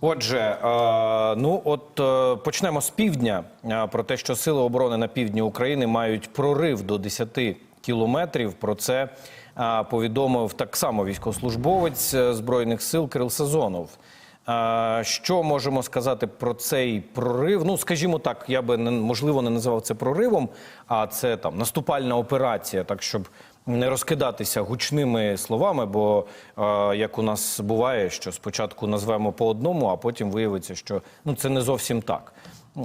Отже, е, ну от е, почнемо з півдня е, про те, що сили оборони на півдні України мають прорив до 10 кілометрів. Про це повідомив так само військовослужбовець збройних сил Кирил Сезонов. Що можемо сказати про цей прорив? Ну, скажімо так, я би можливо не називав це проривом, а це там наступальна операція, так щоб не розкидатися гучними словами, бо е, як у нас буває, що спочатку назвемо по одному, а потім виявиться, що ну це не зовсім так.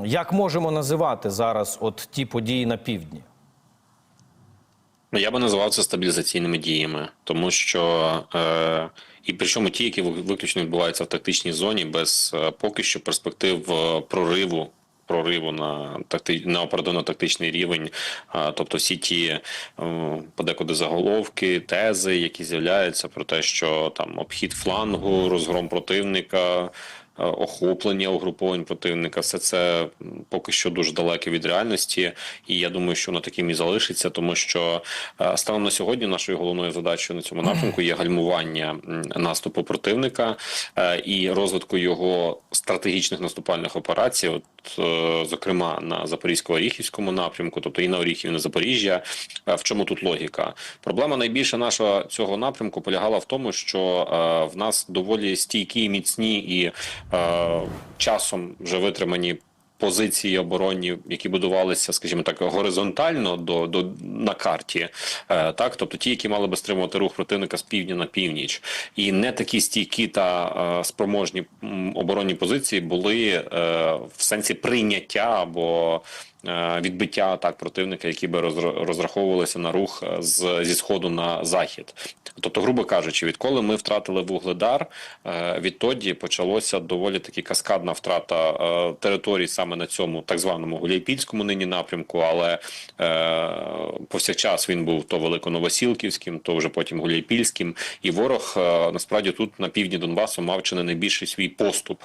Як можемо називати зараз от ті події на півдні? Ну, я би називав це стабілізаційними діями, тому що е, і причому ті, які виключно відбуваються в тактичній зоні, без е, поки що перспектив е, прориву. Прориву на такти на оперативно-тактичний рівень, тобто всі ті е, подекуди заголовки, тези, які з'являються про те, що там обхід флангу, розгром противника, охоплення угруповань противника, все це поки що дуже далеке від реальності, і я думаю, що воно таким і залишиться, тому що е, станом на сьогодні нашою головною задачею на цьому напрямку є гальмування наступу противника е, і розвитку його стратегічних наступальних операцій. От е, зокрема на Запорізько-Оріхівському напрямку, тобто і на Оріхів, і на Запоріжжя. Е, В чому тут логіка? Проблема найбільша нашого цього напрямку полягала в тому, що е, в нас доволі стійкі, міцні і е, часом вже витримані. Позиції оборонні, які будувалися, скажімо так, горизонтально до, до на карті, е, так тобто ті, які мали би стримувати рух противника з півдня на північ, і не такі стійкі та е, спроможні оборонні позиції були е, в сенсі прийняття або е, відбиття атак противника, які би розр- розраховувалися на рух е, з зі сходу на захід. Тобто, грубо кажучи, відколи ми втратили вугледар, е, відтоді почалося доволі таки каскадна втрата е, територій саме на цьому так званому Гуляйпільському нині напрямку, але е, повсякчас він був то великоновосілківським, то вже потім Гуляйпільським. І ворог е, насправді тут на півдні Донбасу мав чи не найбільший свій поступ.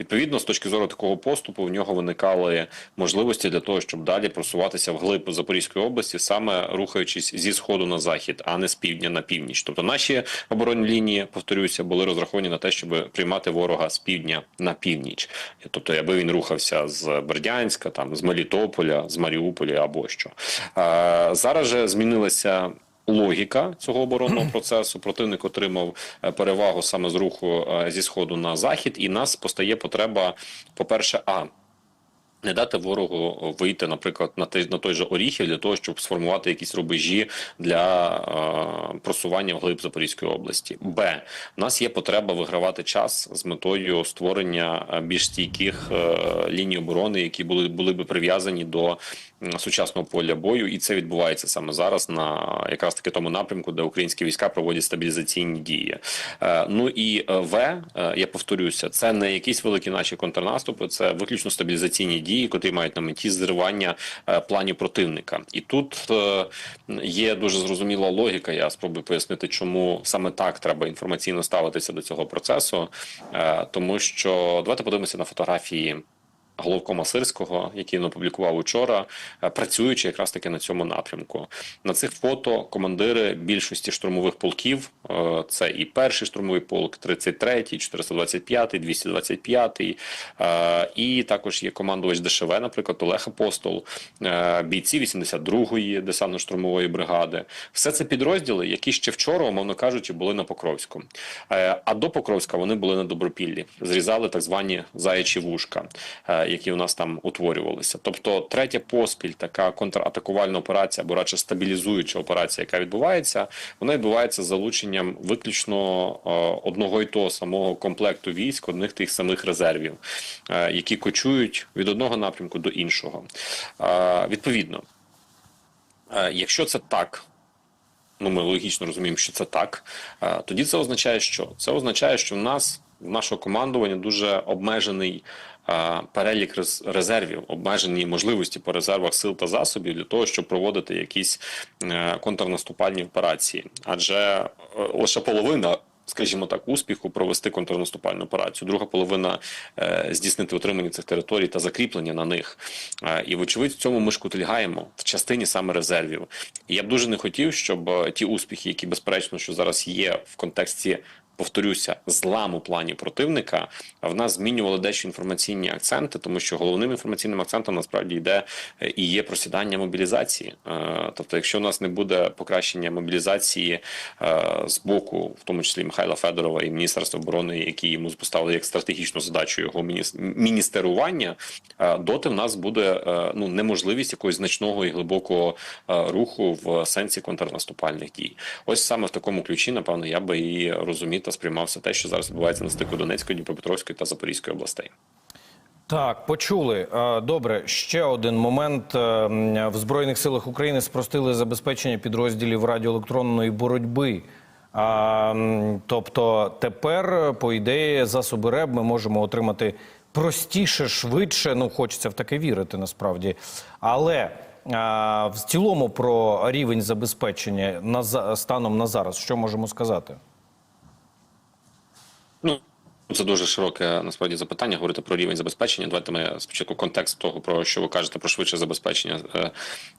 Відповідно, з точки зору такого поступу, в нього виникали можливості для того, щоб далі просуватися вглиб Запорізької області, саме рухаючись зі сходу на захід, а не з півдня на північ. Тобто наші оборонні лінії, повторюся, були розраховані на те, щоб приймати ворога з півдня на північ. Тобто, аби він рухався з Бердянська, там з Мелітополя, з Маріуполя або що. Е, зараз же змінилася. Логіка цього оборонного процесу противник отримав е, перевагу саме з руху е, зі сходу на захід, і нас постає потреба, по-перше, а не дати ворогу вийти, наприклад, на той, на той же Оріхів для того, щоб сформувати якісь рубежі для е, просування вглиб Запорізької області. Б. У нас є потреба вигравати час з метою створення е, більш стійких е, ліній оборони, які були, були би прив'язані до сучасного поля бою, і це відбувається саме зараз на якраз таки тому напрямку, де українські війська проводять стабілізаційні дії. Е, ну і е, В, е, я повторюся, це не якісь великі наші контрнаступи, це виключно стабілізаційні дії, котрі мають на меті зривання е, планів противника. І тут е, є дуже зрозуміла логіка. Я спробую пояснити, чому саме так треба інформаційно ставитися до цього процесу, Е, тому що давайте подивимося на фотографії. Головкома Сирського, який він опублікував учора, е, працюючи якраз таки на цьому напрямку. На цих фото командири більшості штурмових полків. е, Це і перший штурмовий полк, 33-й, 425-й, 225-й, е, і також є командувач ДШВ, наприклад, Олег Апостол, е, бійці 82-ї десантно-штурмової бригади. Все це підрозділи, які ще вчора, умовно кажучи, були на Покровську. А до Покровська вони були на Добропіллі, зрізали так звані заячі вушка, які у нас там утворювалися. Тобто, третя поспіль, така контратакувальна операція, або радше стабілізуюча операція, яка відбувається, вона відбувається з залученням виключно е, одного і того самого комплекту військ, одних тих самих резервів, е, які кочують від одного напрямку до іншого. Е, Відповідно, якщо це так. Ну, ми логічно розуміємо, що це так. Тоді це означає, що це означає, що в нас в нашого командування дуже обмежений перелік рез- резервів, обмежені можливості по резервах сил та засобів для того, щоб проводити якісь е, контрнаступальні операції. Адже е, лише половина. Скажімо так, успіху провести контрнаступальну операцію. Друга половина е, здійснити утримання цих територій та закріплення на них. Е, і вочевидь, в цьому ми шкутильгаємо в частині саме резервів. І я б дуже не хотів, щоб е, ті успіхи, які безперечно, що зараз є в контексті повторюся, зламу планів противника, в нас змінювали дещо інформаційні акценти, тому що головним інформаційним акцентом насправді йде е, і є просідання мобілізації. Е, Тобто, якщо у нас не буде покращення мобілізації е, з боку, в тому числі Михайла Федорова і Міністерства оборони, які йому поставили як стратегічну задачу його мініс- міністерування, доти в нас буде ну неможливість якогось значного і глибокого руху в сенсі контрнаступальних дій. Ось саме в такому ключі, напевно, я би і розумів та сприймав те, що зараз відбувається на стику Донецької, Дніпропетровської та Запорізької областей. Так, почули. Е, Добре, ще один момент. Е, В Збройних силах України спростили забезпечення підрозділів радіоелектронної боротьби. Тобто тепер, по ідеї, засоби РЕБ ми можемо отримати простіше, швидше. Ну, хочеться в таке вірити насправді. Але а, в цілому про рівень забезпечення на, станом на зараз, що можемо сказати? Ну це дуже широке насправді запитання. Говорити про рівень забезпечення. Давайте ми спочатку контекст того, про що ви кажете про швидше забезпечення е,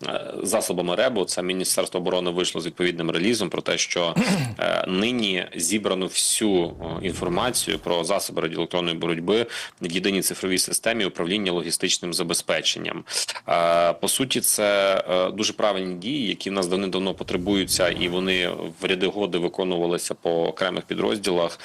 е, засобами РЕБу. Це Міністерство оборони вийшло з відповідним релізом про те, що е, нині зібрано всю інформацію про засоби радіоелектронної боротьби в єдиній цифровій системі управління логістичним забезпеченням. По суті, це дуже правильні дії, які в нас давним-давно потребуються, і вони в ряди годи виконувалися по окремих підрозділах.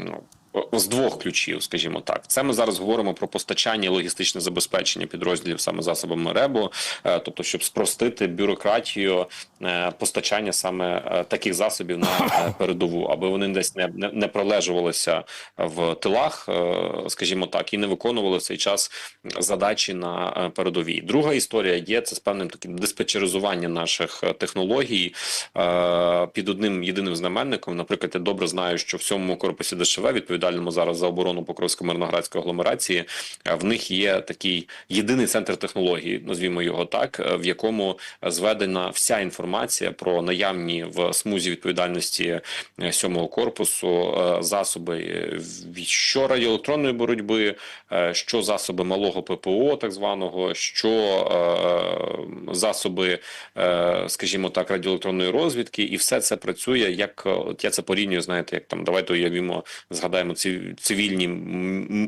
Mm-hmm. З двох ключів, скажімо так, це ми зараз говоримо про постачання і логістичне забезпечення підрозділів саме засобами РЕБу, е, тобто, щоб спростити бюрократію е, постачання саме е, таких засобів на передову, аби вони десь не, не, пролежувалися в тилах, скажімо так, і не виконували в цей час задачі на передовій. Друга історія є це з певним таким диспетчеризуванням наших технологій під одним єдиним знаменником. Наприклад, я добре знаю, що в сьомому корпусі ДШВ, відповідальному зараз за оборону Покровсько-Мирноградської агломерації, е, в них є такий єдиний центр технологій, назвімо його так, е, в якому зведена вся інформація про наявні в смузі відповідальності е, сьомого корпусу засоби що радіоелектронної боротьби, що засоби малого ППО, так званого, що засоби, скажімо так, радіоелектронної розвідки, і все це працює. Як я це порівнюю, знаєте, як там давайте уявімо, згадаємо ці цивільні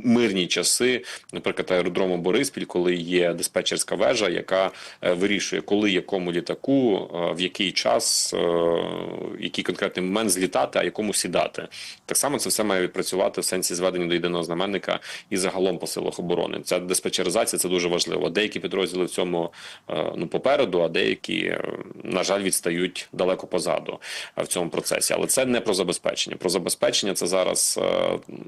мирні часи, наприклад, аеродрому Бориспіль, коли є диспетчерська вежа, яка е, вирішує, коли якому літаку, е, в який час, е, який конкретний момент злітати, а якому сідати. Так само це все має відпрацювати в сенсі зведення до єдиного знаменника і загалом по силах оборони. Ця диспетчеризація це дуже важливо. Деякі підрозділи в цьому ну попереду, а деякі, на жаль, відстають далеко позаду в цьому процесі. Але це не про забезпечення. Про забезпечення це зараз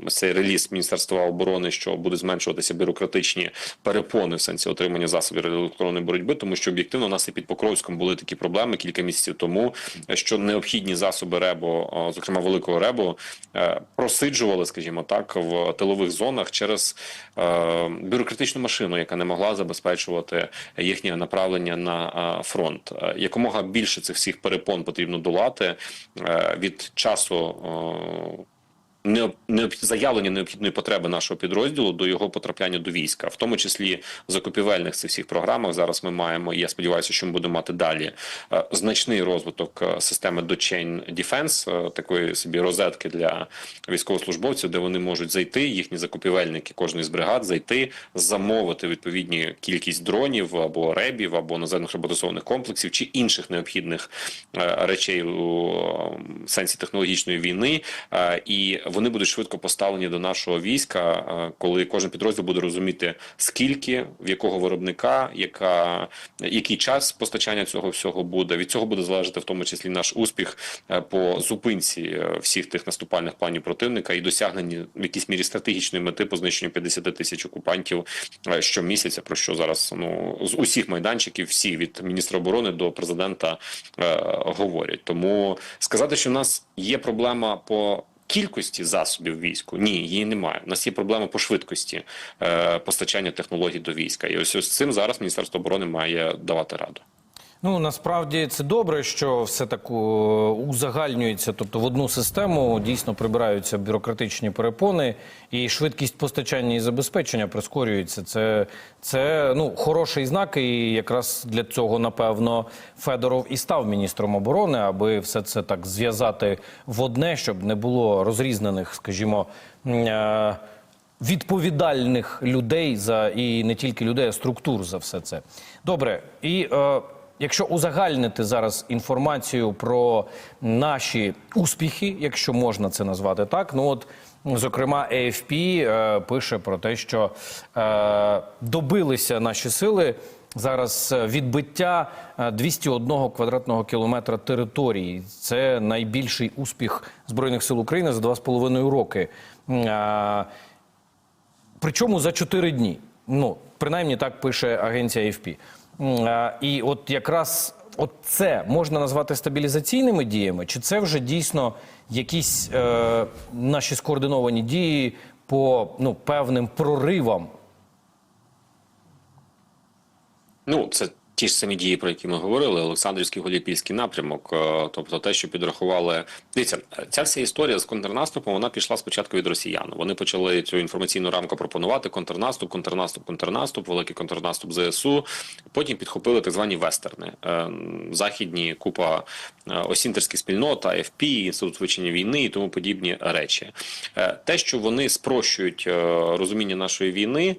цей реліз Міністерства оборони, що буде зменшуватися бюрократичні перепони в сенсі отримання засобів електронної боротьби, тому що об'єктивно у нас і під Покровськом були такі проблеми кілька місяців тому, що необхідні засоби РЕБу, о, зокрема великого РЕБу, е, просиджували, скажімо так, в тилових зонах через е, бюрократичну машину, яка не могла забезпечувати їхнє направлення на е, фронт. Якомога більше цих всіх перепон потрібно долати від часу. Е, необ- заявлення необхідної потреби нашого підрозділу до його потрапляння до війська, в тому числі закупівельних цих всіх програмах. Зараз ми маємо, і я сподіваюся, що ми будемо мати далі е, значний розвиток е, системи Chain Defense, е, такої собі розетки для військовослужбовців, де вони можуть зайти, їхні закупівельники кожної з бригад зайти, замовити відповідні кількість дронів або ребів, або наземних роботизованих комплексів чи інших необхідних речей у е, сенсі технологічної війни, і вони будуть швидко поставлені до нашого війська, е, коли кожен підрозділ буде розуміти скільки, в якого виробника, яка який час постачання цього всього буде. Від цього буде залежати в тому числі наш успіх е, по зупинці е, всіх тих наступальних планів противника і досягненні в якійсь мірі стратегічної мети по знищенню 50 тисяч окупантів щомісяця, про що зараз ну з усіх майданчиків, всі від міністра оборони до президента е, говорять. Тому сказати, що в нас є проблема по кількості засобів війську, ні, її немає. У нас є проблема по швидкості е, постачання технологій до війська, і ось ось цим зараз міністерство оборони має давати раду. Ну насправді це добре, що все так узагальнюється, тобто в одну систему дійсно прибираються бюрократичні перепони, і швидкість постачання і забезпечення прискорюється. Це, це ну хороший знак, і якраз для цього напевно Федоров і став міністром оборони, аби все це так зв'язати в одне, щоб не було розрізнених, скажімо. е, відповідальних людей за і не тільки людей, а структур за все це. Добре, і е, якщо узагальнити зараз інформацію про наші успіхи, якщо можна це назвати так, ну от. Зокрема, AFP е, пише про те, що е, добилися наші сили зараз е, відбиття е, 201 квадратного кілометра території. Це найбільший успіх збройних сил України за два з половиною роки. Е, Причому за 4 дні. Ну, принаймні так пише агенція AFP. І от якраз от це можна назвати стабілізаційними діями, чи це вже дійсно якісь е, наші скоординовані дії по ну, певним проривам? Ну, це ті ж самі дії, про які ми говорили. Олександрівський Голіпільський напрямок, е, тобто те, що підрахували. Дивіться, ця вся історія з контрнаступом вона пішла спочатку від росіян. Вони почали цю інформаційну рамку пропонувати: контрнаступ, контрнаступ, контрнаступ, великий контрнаступ ЗСУ. Потім підхопили так звані вестерни, Е, західні купа е, осінтерських спільнот, АФП, інститут вивчення війни і тому подібні речі. Те, що вони спрощують розуміння нашої війни,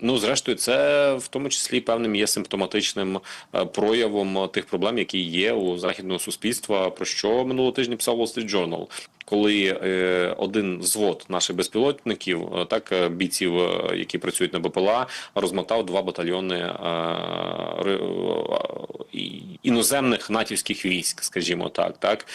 ну зрештою, це в тому числі певним є симптоматичним е, проявом тих проблем, які є у західного суспільства. Про що минулого тижня писав Wall Street Journal. Коли е, один взвод наших безпілотників, е, так е, бійців, які працюють на БПЛА, розмотав два батальйони іноземних натівських військ, скажімо так. так?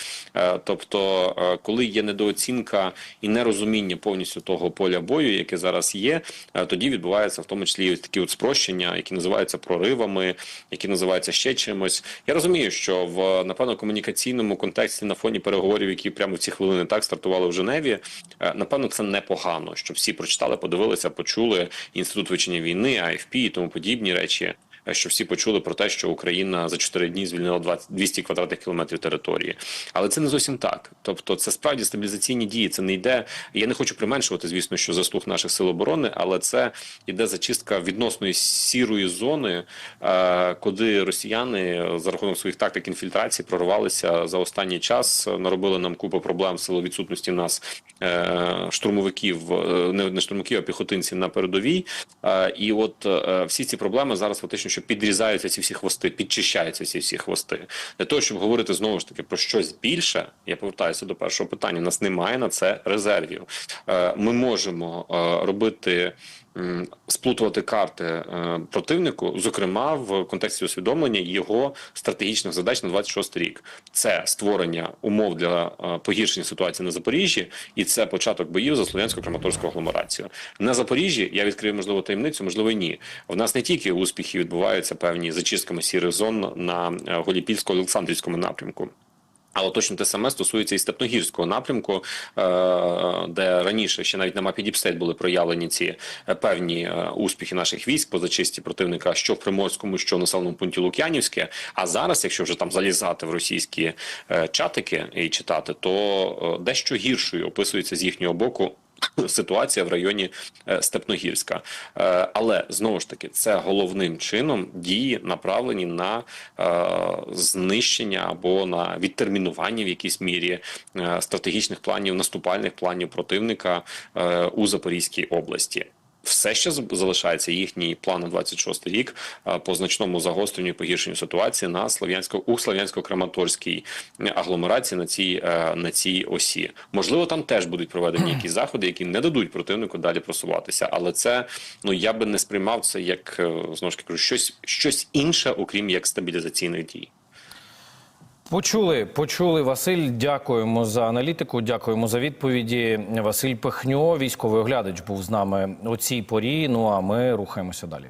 Тобто, коли є недооцінка і нерозуміння повністю того поля бою, яке зараз є, тоді відбувається в тому числі такі от спрощення, які називаються проривами, які називаються ще чимось. Я розумію, що в напевно комунікаційному контексті на фоні переговорів, які прямо в ці хвилини так стартували в Женеві, е, напевно, це непогано, що всі прочитали, подивилися, почули інститут вивчення війни, АФП і тому подібні речі. Що всі почули про те, що Україна за 4 дні звільнила 20, 200 квадратних кілометрів території, але це не зовсім так. Тобто, це справді стабілізаційні дії. Це не йде. Я не хочу применшувати, звісно, що заслуг наших сил оборони, але це йде зачистка відносної сірої зони, е, куди росіяни за рахунок своїх тактик інфільтрації прорвалися за останній час, наробили нам купу проблем силу відсутності в нас е, штурмовиків, е, не, штурмовиків, а піхотинців на передовій. І от всі ці проблеми зараз фактично, що підрізаються ці всі хвости, підчищаються ці всі хвости. Для того, щоб говорити знову ж таки про щось більше, я повертаюся до першого питання. У нас немає на це резервів. Е, Ми можемо е, робити. Сплутувати карти е, противнику, зокрема в контексті усвідомлення його стратегічних задач на 26 рік. Це створення умов для е, погіршення ситуації на Запоріжжі, і це початок боїв за слов'янсько-краматорську агломерацію. На Запоріжжі я відкрию можливо таємницю, можливо, ні. В нас не тільки успіхи відбуваються певні зачистками сірих зон на е, Голіпільсько-Олександрівському напрямку. Але точно те саме стосується і степногірського напрямку, е, де раніше ще навіть на мапі Діпстейт були проявлені ці е, певні е, успіхи наших військ по зачисті противника, що в Приморському, що в населеному пункті Лук'янівське. А зараз, якщо вже там залізати в російські чатики і читати, то дещо гіршою описується з їхнього боку. Ситуація в районі е, Степногірська, Е, але знову ж таки це головним чином дії направлені на е, знищення або на відтермінування в якійсь мірі стратегічних планів, наступальних планів противника у Запорізькій області. Все ще залишається їхній план на 26 рік по значному загостренню і погіршенню ситуації на Слов'янсько у Слов'янсько-Краматорській агломерації на цій е, на цій осі. Можливо, там теж будуть проведені якісь заходи, які не дадуть противнику далі просуватися. Але це ну я би не сприймав це як е, знову ж кажу, щось щось інше, окрім як стабілізаційних дій. Почули, почули Василь. Дякуємо за аналітику. Дякуємо за відповіді. Василь Пихньо, військовий оглядач, був з нами у цій порі. Ну а ми рухаємося далі.